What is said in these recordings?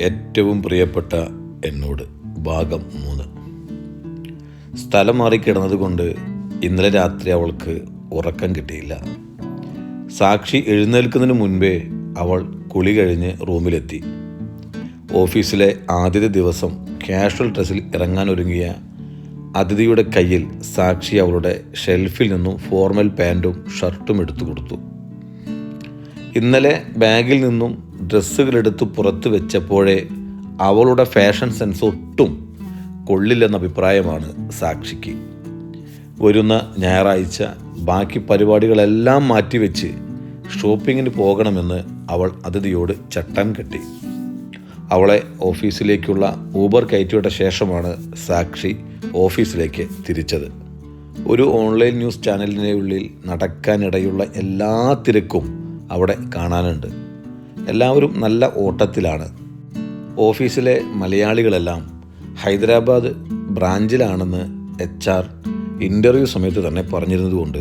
ഏറ്റവും പ്രിയപ്പെട്ട എന്നോട് ഭാഗം മൂന്ന്. സ്ഥലം മാറിക്കിടന്നതുകൊണ്ട് ഇന്നലെ രാത്രി അവൾക്ക് ഉറക്കം കിട്ടിയില്ല. സാക്ഷി എഴുന്നേൽക്കുന്നതിന് മുൻപേ അവൾ കുളി കഴിഞ്ഞ് റൂമിലെത്തി. ഓഫീസിലെ ആദ്യത്തെ ദിവസം കാഷ്വൽ ഡ്രസ്സിൽ ഇറങ്ങാൻ ഒരുങ്ങിയ അതിഥിയുടെ കയ്യിൽ സാക്ഷി അവളുടെ ഷെൽഫിൽ നിന്നും ഫോർമൽ പാന്റും ഷർട്ടും എടുത്തു കൊടുത്തു. ഇന്നലെ ബാഗിൽ നിന്നും ഡ്രസ്സുകളെടുത്ത് പുറത്ത് വെച്ചപ്പോഴേ അവളുടെ ഫാഷൻ സെൻസ് ഒട്ടും കൊള്ളില്ലെന്ന അഭിപ്രായമാണ് സാക്ഷിക്ക്. വരുന്ന ഞായറാഴ്ച ബാക്കി പരിപാടികളെല്ലാം മാറ്റിവെച്ച് ഷോപ്പിങ്ങിന് പോകണമെന്ന് അവൾ അതിഥിയോട് ചട്ടം കെട്ടി. അവളെ ഓഫീസിലേക്കുള്ള ഊബർ കയറ്റിവിട്ട ശേഷമാണ് സാക്ഷി ഓഫീസിലേക്ക് തിരിച്ചത്. ഒരു ഓൺലൈൻ ന്യൂസ് ചാനലിന്റെ ഉള്ളിൽ നടക്കാനിടയുള്ള എല്ലാ തിരക്കും അവിടെ കാണാനുണ്ട്. എല്ലാവരും നല്ല ഓട്ടത്തിലാണ്. ഓഫീസിലെ മലയാളികളെല്ലാം ഹൈദരാബാദ് ബ്രാഞ്ചിലാണെന്ന് എച്ച് ആർ ഇന്റർവ്യൂ സമയത്ത് തന്നെ പറഞ്ഞിരുന്നതുകൊണ്ട്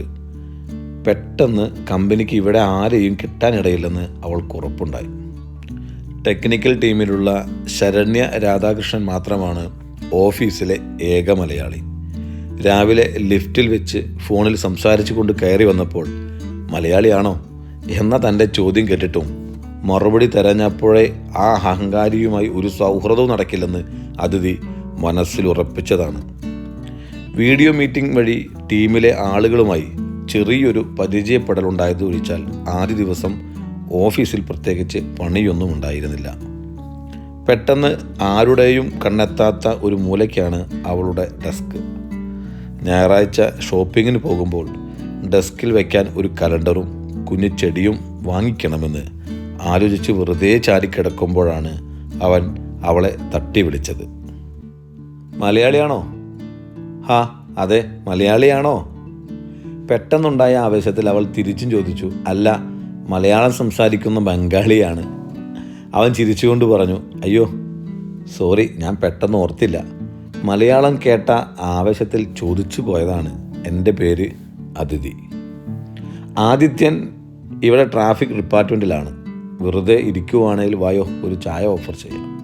പെട്ടെന്ന് കമ്പനിക്ക് ഇവിടെ ആരെയും കിട്ടാനിടയില്ലെന്ന് അവൾക്ക് ഉറപ്പുണ്ടായി. ടെക്നിക്കൽ ടീമിലുള്ള ശരണ്യ രാധാകൃഷ്ണൻ മാത്രമാണ് ഓഫീസിലെ ഏക മലയാളി. രാവിലെ ലിഫ്റ്റിൽ വെച്ച് ഫോണിൽ സംസാരിച്ചു കൊണ്ട് കയറി വന്നപ്പോൾ മലയാളിയാണോ? എന്ന തന്റെ ചോദ്യം കേട്ടിട്ടും മറുപടി തെരഞ്ഞപ്പോഴേ ആ അഹങ്കാരിയുമായി ഒരു സൗഹൃദവും നടക്കില്ലെന്ന് അതിഥി മനസ്സിൽ ഉറപ്പിച്ചതാണ്. വീഡിയോ മീറ്റിംഗ് വഴി ടീമിലെ ആളുകളുമായി ചെറിയൊരു പരിചയപ്പെടലുണ്ടായത് ഒഴിച്ചാൽ ആദ്യ ദിവസം ഓഫീസിൽ പ്രത്യേകിച്ച് പണിയൊന്നും ഉണ്ടായിരുന്നില്ല. പെട്ടെന്ന് ആരുടെയും കണ്ണെത്താത്ത ഒരു മൂലയ്ക്കാണ് അവളുടെ ഡെസ്ക്. ഞായറാഴ്ച ഷോപ്പിങ്ങിന് പോകുമ്പോൾ ഡെസ്കിൽ വയ്ക്കാൻ ഒരു കലണ്ടറും കുഞ്ഞു ചെടിയും വാങ്ങിക്കണമെന്ന് ആലോചിച്ച് വെറുതെ ചാരിക്കിടക്കുമ്പോഴാണ് അവൻ അവളെ തട്ടി വിളിച്ചത്. മലയാളിയാണോ? ഹാ അതെ മലയാളിയാണോ? പെട്ടെന്നുണ്ടായ ആവേശത്തിൽ അവൾ തിരിച്ചും ചോദിച്ചു അല്ല മലയാളം സംസാരിക്കുന്ന ബംഗാളിയാണ്. അവൻ ചിരിച്ചുകൊണ്ട് പറഞ്ഞു അയ്യോ സോറി ഞാൻ പെട്ടെന്ന് ഓർത്തില്ല. മലയാളം കേട്ട ആവേശത്തിൽ ചോദിച്ചു പോയതാണ് എന്റെ പേര് അതിഥി. ആദിത്യൻ ഇവിടെ ട്രാഫിക് ഡിപ്പാർട്ട്മെന്റിലാണ്. വെറുതെ ഇരിക്കുവാണെങ്കിൽ വായോ ഒരു ചായ ഓഫർ ചെയ്യാം.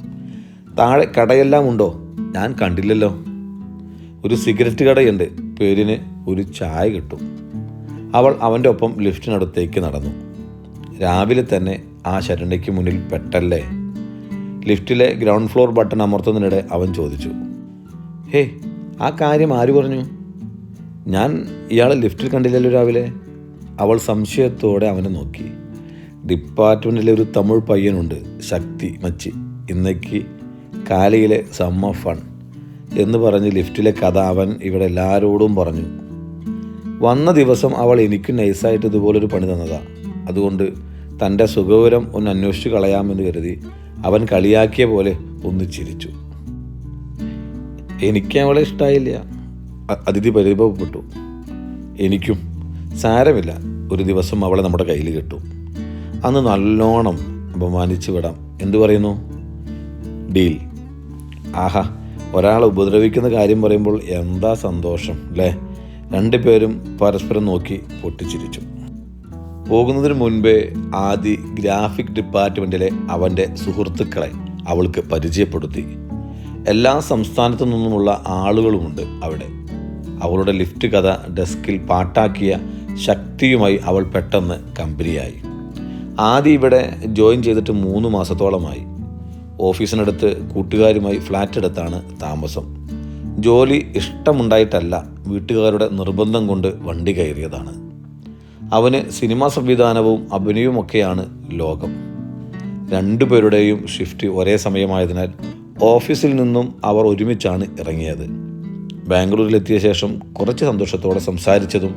താഴെ കടയെല്ലാം ഉണ്ടോ? ഞാൻ കണ്ടില്ലല്ലോ. ഒരു സിഗരറ്റ് കടയുണ്ട്. പേരിന് ഒരു ചായ കിട്ടും. അവൾ അവന്റെ ഒപ്പം ലിഫ്റ്റിനടുത്തേക്ക് നടന്നു. രാവിലെ തന്നെ ആ ശരണ്യയ്ക്ക് മുന്നിൽ പെട്ടല്ലേ? ലിഫ്റ്റിലെ ഗ്രൗണ്ട് ഫ്ലോർ ബട്ടൺ അമർത്തുന്നതിനിടെ അവൻ ചോദിച്ചു. ഹേ ആ കാര്യം ആര് പറഞ്ഞു? ഞാൻ ഇയാളെ ലിഫ്റ്റിൽ കണ്ടില്ലല്ലോ രാവിലെ. അവൾ സംശയത്തോടെ അവനെ നോക്കി. ഡിപ്പാർട്ട്മെന്റിലെ ഒരു തമിഴ് പയ്യനുണ്ട് ശക്തി മച്ചി. ഇന്നേക്ക് കാലയിലെ സമ്മ ഫൺ എന്ന് പറഞ്ഞ് ലിഫ്റ്റിലെ കഥ അവൻ ഇവിടെ എല്ലാവരോടും പറഞ്ഞു. വന്ന ദിവസം അവൾ എനിക്ക് നൈസായിട്ട് ഇതുപോലൊരു പണി തന്നതാ. അതുകൊണ്ട് തന്റെ സുഖവിവരം ഒന്ന് അന്വേഷിച്ചു കളയാമെന്ന് കരുതി അവൻ കളിയാക്കിയ പോലെ ഒന്ന് ചിരിച്ചു. എനിക്ക് അവളെ ഇഷ്ടമായില്ല അതിഥി പരിഭവപ്പെട്ടു. എനിക്കും സാരമില്ല. ഒരു ദിവസം അവളെ നമ്മുടെ കയ്യിൽ കിട്ടും. അന്ന് നല്ലോണം അപമാനിച്ചു വിടാം. എന്തു പറയുന്നു? ഡീൽ. ആഹാ ഒരാളെ ഉപദ്രവിക്കുന്ന കാര്യം പറയുമ്പോൾ എന്താ സന്തോഷം അല്ലേ? രണ്ടുപേരും പരസ്പരം നോക്കി പൊട്ടിച്ചിരിച്ചു. പോകുന്നതിന് മുൻപേ ആദി ഗ്രാഫിക് ഡിപ്പാർട്ട്മെന്റിലെ അവന്റെ സുഹൃത്തുക്കളെ അവൾക്ക് പരിചയപ്പെടുത്തി. എല്ലാ സംസ്ഥാനത്തു നിന്നുമുള്ള ആളുകളുമുണ്ട് അവിടെ. അവളുടെ ലിഫ്റ്റ് കഥ ഡെസ്കിൽ പാട്ടാക്കിയ ശക്തിയുമായി അവൾ പെട്ടെന്ന് കമ്പനിയായി. ആദ്യം ഇവിടെ ജോയിൻ ചെയ്തിട്ട് മൂന്ന് മാസത്തോളമായി. ഓഫീസിനടുത്ത് കൂട്ടുകാരുമായി ഫ്ലാറ്റ് എടുത്താണ് താമസം. ജോലി ഇഷ്ടമുണ്ടായിട്ടല്ല വീട്ടുകാരുടെ നിർബന്ധം കൊണ്ട് വണ്ടി കയറിയതാണ്. അവന് സിനിമാ സംവിധാനവും അഭിനയവുമൊക്കെയാണ് ലോകം. രണ്ടുപേരുടെയും ഷിഫ്റ്റ് ഒരേ സമയമായതിനാൽ ഓഫീസിൽ നിന്നും അവർ ഒരുമിച്ചാണ് ഇറങ്ങിയത്. ബാംഗ്ലൂരിലെത്തിയ ശേഷം കുറച്ച് സന്തോഷത്തോടെ സംസാരിച്ചതും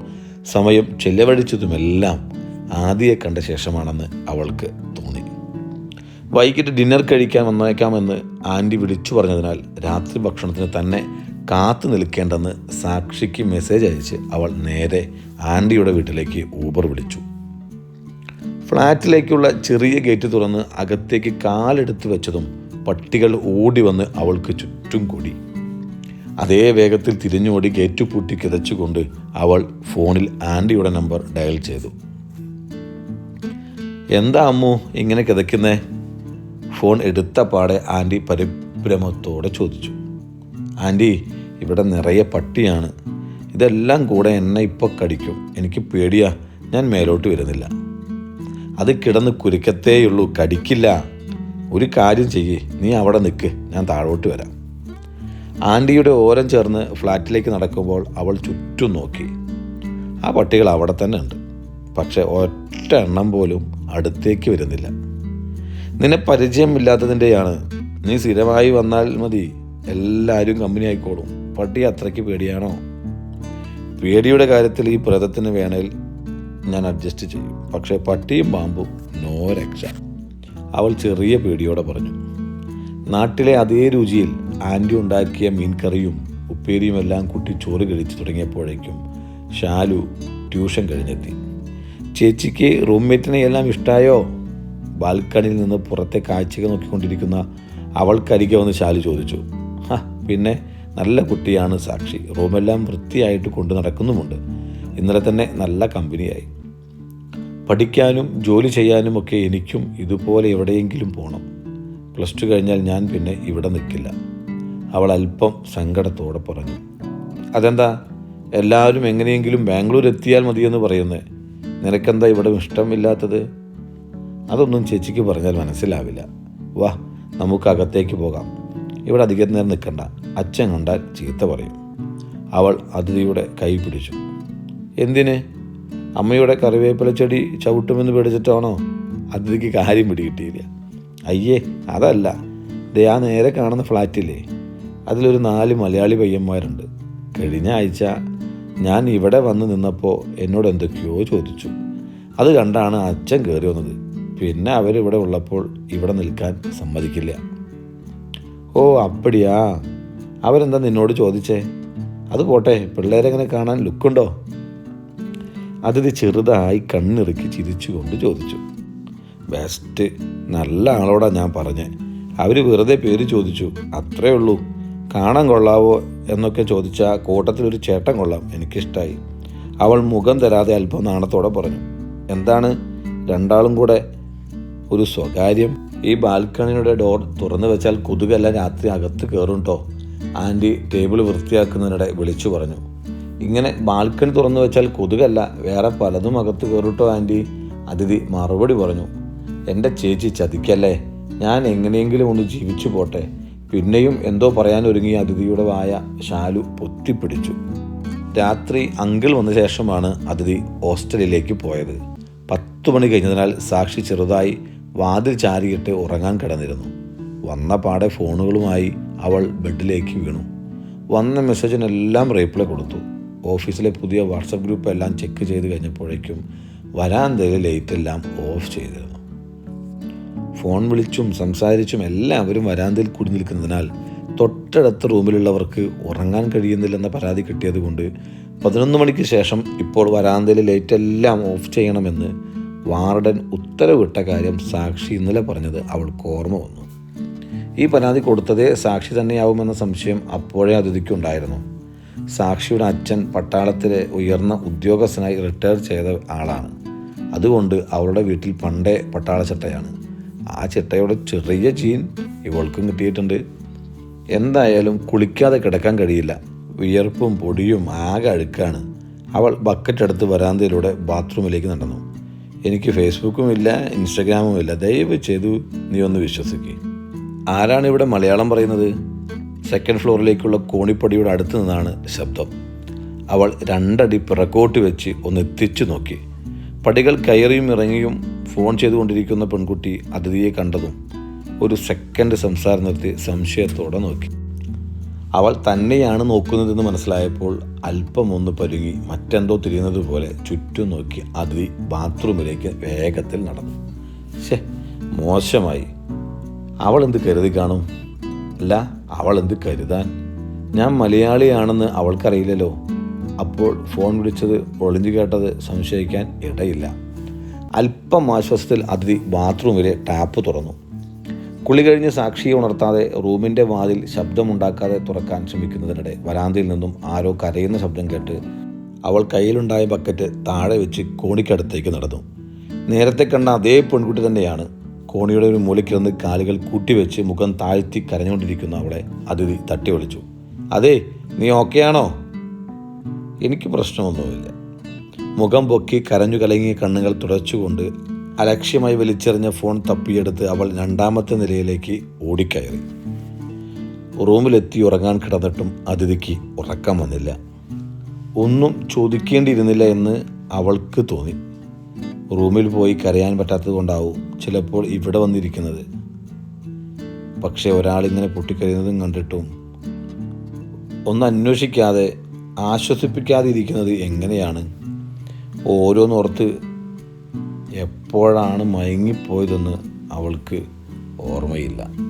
സമയം ചെലവഴിച്ചതുമെല്ലാം ആദിയെ കണ്ട ശേഷമാണെന്ന് അവൾക്ക് തോന്നി. വൈകിട്ട് ഡിന്നർ കഴിക്കാൻ വന്നേക്കാമെന്ന് ആന്റി വിളിച്ചു പറഞ്ഞതിനാൽ രാത്രി ഭക്ഷണത്തിന് തന്നെ കാത്തു നിൽക്കേണ്ടെന്ന് സാക്ഷിക്ക് മെസ്സേജ് അയച്ച് അവൾ നേരെ ആന്റിയുടെ വീട്ടിലേക്ക് ഊബർ വിളിച്ചു. ഫ്ലാറ്റിലേക്കുള്ള ചെറിയ ഗേറ്റ് തുറന്ന് അകത്തേക്ക് കാലെടുത്ത് വെച്ചതും പട്ടികൾ ഓടി വന്ന് അവൾക്ക് ചുറ്റും കൂടി. അതേ വേഗത്തിൽ തിരിഞ്ഞോടി ഗേറ്റ് പൂട്ടി കിതച്ചുകൊണ്ട് അവൾ ഫോണിൽ ആന്റിയുടെ നമ്പർ ഡയൽ ചെയ്തു. എന്താ അമ്മു ഇങ്ങനെ കിതയ്ക്കുന്നേ? ഫോൺ എടുത്ത പാടെ ആന്റി പരിഭ്രമത്തോടെ ചോദിച്ചു. ആന്റി ഇവിടെ നിറയെ പട്ടിയാണ്. ഇതെല്ലാം കൂടെ എന്നെ ഇപ്പോൾ കടിക്കും. എനിക്ക് പേടിയാ. ഞാൻ മേലോട്ട് വരുന്നില്ല. അത് കിടന്ന് കുരുക്കത്തേയുള്ളൂ. കടിക്കില്ല. ഒരു കാര്യം ചെയ്യേ. നീ അവിടെ നിൽക്ക് ഞാൻ താഴോട്ട് വരാം. ആന്റിയുടെ ഓരം ചേർന്ന് ഫ്ലാറ്റിലേക്ക് നടക്കുമ്പോൾ അവൾ ചുറ്റും നോക്കി. ആ പട്ടികൾ അവിടെ തന്നെ ഉണ്ട്. പക്ഷെ ഒറ്റ എണ്ണം പോലും അടുത്തേക്ക് വരുന്നില്ല. നിന്നെ പരിചയമില്ലാത്തതിന്റെയാണ്. നീ സ്ഥിരമായി വന്നാൽ മതി. എല്ലാവരും കമ്പനി ആയിക്കോളും. പട്ടി അത്രയ്ക്ക് പേടിയാണോ? പേടിയുടെ കാര്യത്തിൽ ഈ പ്രേതത്തിന് വേണേൽ ഞാൻ അഡ്ജസ്റ്റ് ചെയ്യും. പക്ഷേ പട്ടിയും പാമ്പും നോ രക്ഷ. അവൾ ചെറിയ പേടിയോടെ പറഞ്ഞു. നാട്ടിലെ അതേ രുചിയിൽ ആന്റി ഉണ്ടാക്കിയ മീൻകറിയും ഉപ്പേരിയുമെല്ലാം കുട്ടി ചോറ് കഴിച്ചു തുടങ്ങിയപ്പോഴേക്കും ഷാലു ട്യൂഷൻ കഴിഞ്ഞെത്തി. ചേച്ചിക്ക് റൂംമേറ്റിനെ എല്ലാം ഇഷ്ടായോ? ബാൽക്കണിയിൽ നിന്ന് പുറത്തെ കാഴ്ചകൾ നോക്കിക്കൊണ്ടിരിക്കുന്ന അവൾക്കരികെ വന്ന് ശാലു ചോദിച്ചു. പിന്നെ നല്ല കുട്ടിയാണ് സാക്ഷി. റൂമെല്ലാം വൃത്തിയായിട്ട് കൊണ്ടു നടക്കുന്നുമുണ്ട്. ഇന്നലെ തന്നെ നല്ല കമ്പനിയായി. പഠിക്കാനും ജോലി ചെയ്യാനും ഒക്കെ എനിക്കും ഇതുപോലെ എവിടെയെങ്കിലും പോകണം പ്ലസ് ടു കഴിഞ്ഞാൽ ഞാൻ പിന്നെ ഇവിടെ നിൽക്കില്ല. അവൾ അല്പം സങ്കടത്തോടെ പറഞ്ഞു. അതെന്താ? എല്ലാവരും എങ്ങനെയെങ്കിലും ബാംഗ്ലൂർ എത്തിയാൽ മതിയെന്ന് പറയുന്നത് നിനക്കെന്താ ഇവിടെ ഇഷ്ടമില്ലാത്തത്? അതൊന്നും ചേച്ചിക്ക് പറഞ്ഞാൽ മനസ്സിലാവില്ല. വാ നമുക്ക് അകത്തേക്ക് പോകാം. ഇവിടെ അധികം നേരം നിൽക്കണ്ട. അച്ഛൻ കണ്ടാൽ ചീത്ത പറയും. അവൾ അതിഥിയുടെ കൈ പിടിച്ചു. എന്തിന്? അമ്മയുടെ കറിവേപ്പില ചെടി ചവിട്ടുമെന്ന് പേടിച്ചിട്ടാണോ? അതിഥിക്ക് കാര്യം പിടികിട്ടിയില്ല. അയ്യേ അതല്ല. ദേ ആ നേരെ കാണുന്ന ഫ്ലാറ്റില്ലേ? അതിലൊരു നാല് മലയാളി പയ്യന്മാരുണ്ട്. കഴിഞ്ഞ ആഴ്ച ഞാൻ ഇവിടെ വന്ന് നിന്നപ്പോൾ എന്നോട് എന്തൊക്കെയോ ചോദിച്ചു. അത് കണ്ടാണ് അച്ഛൻ കയറി വന്നത്. പിന്നെ അവരിവിടെ ഉള്ളപ്പോൾ ഇവിടെ നിൽക്കാൻ സമ്മതിക്കില്ല. ഓ അപ്പടിയാ. അവരെന്താ നിന്നോട് ചോദിച്ചേ? അത് പോട്ടെ പിള്ളേരെങ്ങനെ കാണാൻ ലുക്കുണ്ടോ? അതിഥി ചെറുതായി കണ്ണിറുക്കി ചിരിച്ചുകൊണ്ട് ചോദിച്ചു. ബെസ്റ്റ് നല്ല ആളോടാ ഞാൻ പറഞ്ഞേ. അവർ വെറുതെ പേര് ചോദിച്ചു. അത്രേ ഉള്ളൂ. കാണാൻ കൊള്ളാവോ എന്നൊക്കെ ചോദിച്ച കൂട്ടത്തിലൊരു ചേട്ടൻ കൊള്ളാം എനിക്കിഷ്ടമായി അവൾ മുഖം തരാതെ അല്പം നാണത്തോടെ പറഞ്ഞു എന്താണ്? രണ്ടാളും കൂടെ ഒരു സ്വകാര്യം? ഈ ബാൽക്കണിയുടെ ഡോർ തുറന്നു വെച്ചാൽ കൊതുകെല്ലാം രാത്രി അകത്ത് കയറും കേട്ടോ ആന്റി ടേബിൾ വൃത്തിയാക്കുന്നതിനിടെ വിളിച്ചു പറഞ്ഞു ഇങ്ങനെ ബാൽക്കണി തുറന്നു വെച്ചാൽ കൊതുകല്ല വേറെ പലതും അകത്ത് കയറുട്ടോ ആന്റി അതിഥി മറുപടി പറഞ്ഞു എന്റെ ചേച്ചി ചതിക്കല്ലേ? ഞാൻ എങ്ങനെയെങ്കിലും ഒന്ന് ജീവിച്ചു പോട്ടെ. പിന്നെയും എന്തോ പറയാൻ ഒരുങ്ങിയ അതിഥിയുടെ വായ ശാലു പൊത്തിപ്പിടിച്ചു. രാത്രി അങ്കിൾ വന്ന ശേഷമാണ് അതിഥി ഹോസ്റ്റലിലേക്ക് പോയത്. പത്ത് മണി കഴിഞ്ഞതിനാൽ സാക്ഷി ചെറുതായി വാതിൽ ചാരിയിട്ട് ഉറങ്ങാൻ കിടന്നിരുന്നു. വന്ന പാടെ ഫോണുകളുമായി അവൾ ബെഡിലേക്ക് വീണു. വന്ന മെസ്സേജിനെല്ലാം റീപ്ലൈ കൊടുത്തു. ഓഫീസിലെ പുതിയ വാട്സപ്പ് ഗ്രൂപ്പ് എല്ലാം ചെക്ക് ചെയ്ത് കഴിഞ്ഞപ്പോഴേക്കും വരാൻ വരാന്തയിലെ ലൈറ്റെല്ലാം ഓഫ് ചെയ്തിരുന്നു. ഫോൺ വിളിച്ചും സംസാരിച്ചും എല്ലാവരും വരാന്തയിൽ കൂടി നിൽക്കുന്നതിനാൽ തൊട്ടടുത്ത റൂമിലുള്ളവർക്ക് ഉറങ്ങാൻ കഴിയുന്നില്ലെന്ന പരാതി കിട്ടിയതുകൊണ്ട് പതിനൊന്ന് മണിക്ക് ശേഷം ഇപ്പോൾ വരാന്തയിലെ ലൈറ്റെല്ലാം ഓഫ് ചെയ്യണമെന്ന് വാർഡൻ ഉത്തരവിട്ട കാര്യം സാക്ഷി ഇന്നലെ പറഞ്ഞത് അവൾക്ക് ഓർമ്മ വന്നു. ഈ പരാതി കൊടുത്തതേ സാക്ഷി തന്നെയാവുമെന്ന സംശയം അപ്പോഴേ അതിഥിക്കുണ്ടായിരുന്നു. സാക്ഷിയുടെ അച്ഛൻ പട്ടാളത്തിലെ ഉയർന്ന ഉദ്യോഗസ്ഥനായി റിട്ടയർ ചെയ്ത ആളാണ്. അതുകൊണ്ട് അവളുടെ വീട്ടിൽ പണ്ടേ പട്ടാള ചിട്ടയാണ് ആ ചിട്ടയുടെ ചെറിയ ചീൻ ഇവൾക്കും കിട്ടിയിട്ടുണ്ട്. എന്തായാലും കുളിക്കാതെ കിടക്കാൻ കഴിയില്ല. വിയർപ്പും പൊടിയും ആകെ അഴുക്കാണ്. അവൾ ബക്കറ്റ് എടുത്ത് വരാന്തയിലൂടെ ബാത്റൂമിലേക്ക് നടന്നു. എനിക്ക് ഫേസ്ബുക്കും ഇല്ല ഇൻസ്റ്റഗ്രാമും ഇല്ല. ദയവ് ചെയ്തു നീ ഒന്ന് വിശ്വസിക്കുക ആരാണ് ഇവിടെ മലയാളം പറയുന്നത്? സെക്കൻഡ് ഫ്ലോറിലേക്കുള്ള കോണിപ്പടിയുടെ അടുത്ത് നിന്നാണ് ശബ്ദം. അവൾ രണ്ടടി പിറക്കോട്ട് വെച്ച് ഒന്ന് എത്തിച്ചു നോക്കി. പടികൾ കയറിയും ഇറങ്ങിയും ഫോൺ ചെയ്തുകൊണ്ടിരിക്കുന്ന പെൺകുട്ടി അതിഥിയെ കണ്ടതും ഒരു സെക്കൻഡ് സംസാരം നിർത്തി സംശയത്തോടെ നോക്കി. അവൾ തന്നെയാണ് നോക്കുന്നതെന്ന് മനസ്സിലായപ്പോൾ അല്പം ഒന്ന് പരുങ്ങി മറ്റെന്തോ തിരിയുന്നത് പോലെ ചുറ്റും നോക്കി അതിഥി ബാത്റൂമിലേക്ക് വേഗത്തിൽ നടന്നു. ശേ മോശമായി. അവൾ എന്ത് കരുതി കാണും? അല്ല അവൾ എന്ത് കരുതാൻ? ഞാൻ മലയാളിയാണെന്ന് അവൾക്കറിയില്ലല്ലോ. അപ്പോൾ ഫോൺ വിളിച്ചത് ഒളിഞ്ഞു കേട്ടത് സംശയിക്കാൻ ഇടയില്ല. അല്പം ആശ്വാസത്തിൽ അതിഥി ബാത്റൂമിലെ ടാപ്പ് തുറന്നു. കുളി കഴിഞ്ഞ് സാക്ഷിയെ ഉണർത്താതെ റൂമിന്റെ വാതിൽ ശബ്ദമുണ്ടാക്കാതെ തുറക്കാൻ ശ്രമിക്കുന്നതിനിടെ വരാന്തയിൽ നിന്നും ആരോ കരയുന്ന ശബ്ദം കേട്ട് അവൾ കയ്യിലുണ്ടായ ബക്കറ്റ് താഴെ വെച്ച് കോണിക്കടുത്തേക്ക് നടന്നു. നേരത്തെ കണ്ട അതേ പെൺകുട്ടി തന്നെയാണ് കോണിയുടെ ഒരു മൂലയ്ക്കിരുന്ന് കാലുകൾ കൂട്ടിവെച്ച് മുഖം താഴ്ത്തി കരഞ്ഞുകൊണ്ടിരിക്കുന്ന അവളെ അതിഥി തട്ടി വിളിച്ചു അതെ നീ ഓക്കെയാണോ എനിക്ക് പ്രശ്നമൊന്നുമില്ല. മുഖം പൊക്കി കരഞ്ഞു കലങ്ങിയ കണ്ണുകൾ തുടച്ചുകൊണ്ട് അലക്ഷ്യമായി വലിച്ചെറിഞ്ഞ ഫോൺ തപ്പിയെടുത്ത് അവൾ രണ്ടാമത്തെ നിലയിലേക്ക് ഓടിക്കയറി. റൂമിലെത്തി ഉറങ്ങാൻ കിടന്നിട്ടും അതിഥിക്ക് ഉറക്കം വന്നില്ല. ഒന്നും ചോദിക്കേണ്ടിയിരുന്നില്ല എന്ന് അവൾക്ക് തോന്നി. റൂമിൽ പോയി കരയാൻ പറ്റാത്തത് കൊണ്ടാവും ചിലപ്പോൾ ഇവിടെ വന്നിരിക്കുന്നത്. പക്ഷെ ഒരാളിങ്ങനെ പൊട്ടിക്കരയുന്നതും കണ്ടിട്ടും ഒന്ന് അന്വേഷിക്കാതെ ആശ്വസിപ്പിക്കാതെ ഇരിക്കുന്നത് എങ്ങനെയാണ്? ഓരോന്നോർത്ത് എപ്പോഴാണ് മയങ്ങിപ്പോയതെന്ന് അവൾക്ക് ഓർമ്മയില്ല.